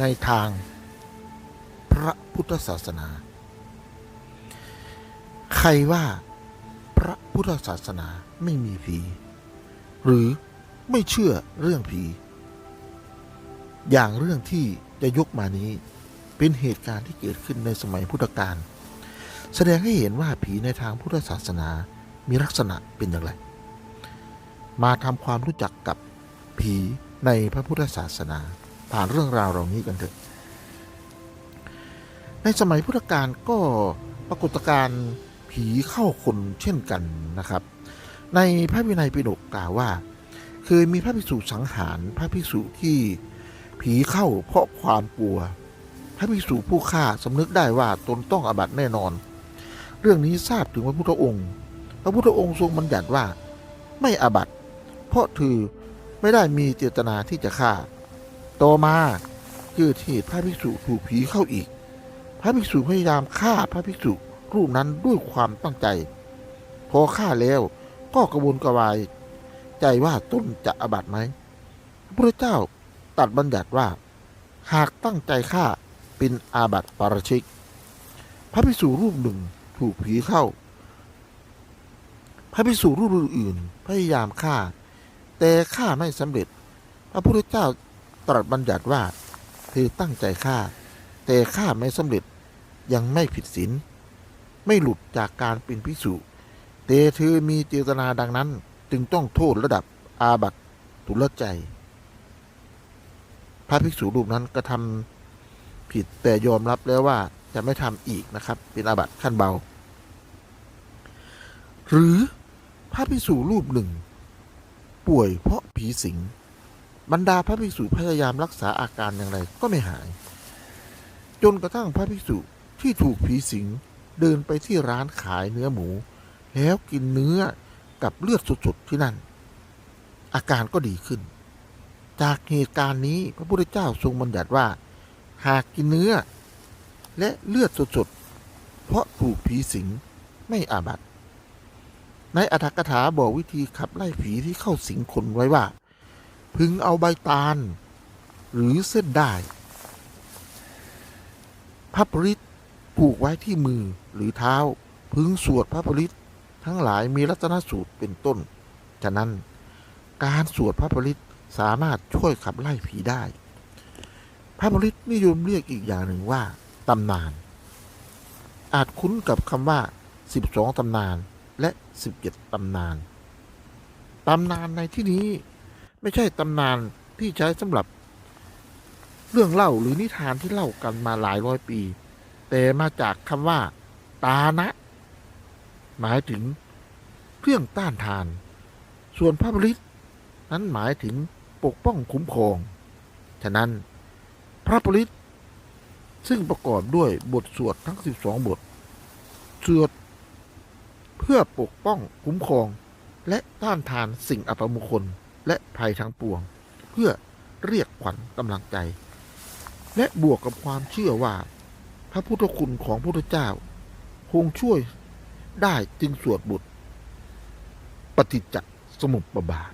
ในทางพระพุทธศาสนา ใครว่าพระพุทธศาสนาไม่มีผี หรือไม่เชื่อเรื่องผี อย่างเรื่องที่จะยกมานี้เป็นเหตุการณ์ที่เกิดขึ้นในสมัยพุทธกาลแสดงให้เห็นว่าผีในทางพุทธศาสนามีลักษณะเป็นอย่างไร มาทำความรู้จักกับผีในพระพุทธศาสนา ผ่านเรื่องราวเหล่านี้กันเถอะ ในสมัยพุทธกาลก็ปรากฏการณ์ผีเข้าคนเช่นกันนะครับ ในพระวินัยปิฎกกล่าวว่า เคยมีพระภิกษุสังหารพระภิกษุที่ผีเข้าเพราะความกลัว พระภิกษุผู้ฆ่าสำนึกได้ว่าตนต้องอาบัติแน่นอน เรื่องนี้ทราบถึงพระพุทธองค์ พระพุทธองค์ทรงบัญญัติว่าไม่อาบัติ เพราะถือไม่ได้มีเจตนาที่จะฆ่า ต่อมาเกิดเหตุพระภิกษุถูกผีเข้าอีก พระภิกษุพยายามฆ่าพระภิกษุรูปนั้นด้วยความตั้งใจ พอฆ่าแล้วก็กระวนกระวาย ใจว่าต้นจะอาบัตไหมพระเจ้าตัดบัญญัติว่า หากตั้งใจฆ่าเป็นอาบัติปาราชิก พระภิกษุรูปหนึ่งถูกผีเข้า พระภิกษุรูปอื่นพยายามฆ่า แต่ฆ่าไม่สำเร็จ พระพุทธเจ้า ตรัสบัญญัติว่าเธอตั้งใจฆ่า แต่ฆ่าไม่สำเร็จยังไม่ผิดศีลไม่หลุดจากการเป็นภิกษุแต่เธอมีเจตนาดังนั้นจึงต้องโทษระดับอาบัตทุลใจ พระภิกษุรูปนั้นกระทำผิดแต่ยอมรับแล้วว่าจะไม่ทำอีกนะครับ เป็นอาบัตขั้นเบา หรือพระภิกษุรูปหนึ่ง ป่วยเพราะผีสิง บรรดาพระภิกษุพยายามรักษาอาการอย่างไรก็ไม่หาย จนกระทั่งพระภิกษุที่ถูกผีสิงเดินไปที่ร้านขายเนื้อหมู แล้วกินเนื้อกับเลือดสดๆที่นั่น อาการก็ดีขึ้น จากเหตุการณ์นี้พระพุทธเจ้าทรงบัญญัติว่า หากกินเนื้อ และเลือดสดๆเพราะถูกผีสิงไม่อาบัติในอัตถกถาบอกวิธีขับไล่ผีที่เข้าสิงคนไว้ว่า พึงเอาใบตาล หรือเส้นได้พระปริตผูกไว้ที่มือหรือเท้า พึงสวดพระปริตทั้งหลายมีรัตนสูตรเป็นต้น ฉะนั้นการสวดพระปริตสามารถช่วยขับไล่ผีได้ พระปริตนิยมเรียกอีกอย่างหนึ่งว่าตำนาน อาจคุ้นกับคำว่า 12 ตำนานและ 17 ตำนาน ตำนานในที่นี้ ไม่ใช่ตำนานที่ใช้สำหรับ เรื่องเล่าหรือนิทานที่เล่ากันมาหลายร้อยปี แต่มาจากคำว่า ตานะ หมายถึงเครื่องต้านทาน ส่วนพระบริตนั้นหมายถึงปกป้องคุ้มครอง ฉะนั้นพระบริตซึ่งประกอบด้วยบทสวดทั้ง 12 บท สวดเพื่อปกป้องคุ้มครอง และต้านทานสิ่งอัปมงคล และภัยทั้งปวง เพื่อเรียกขวัญกำลังใจ และบวกกับความเชื่อว่า พระพุทธคุณของพระพุทธเจ้า คงช่วยได้จึงสวดบทปฏิจจสมุปบาท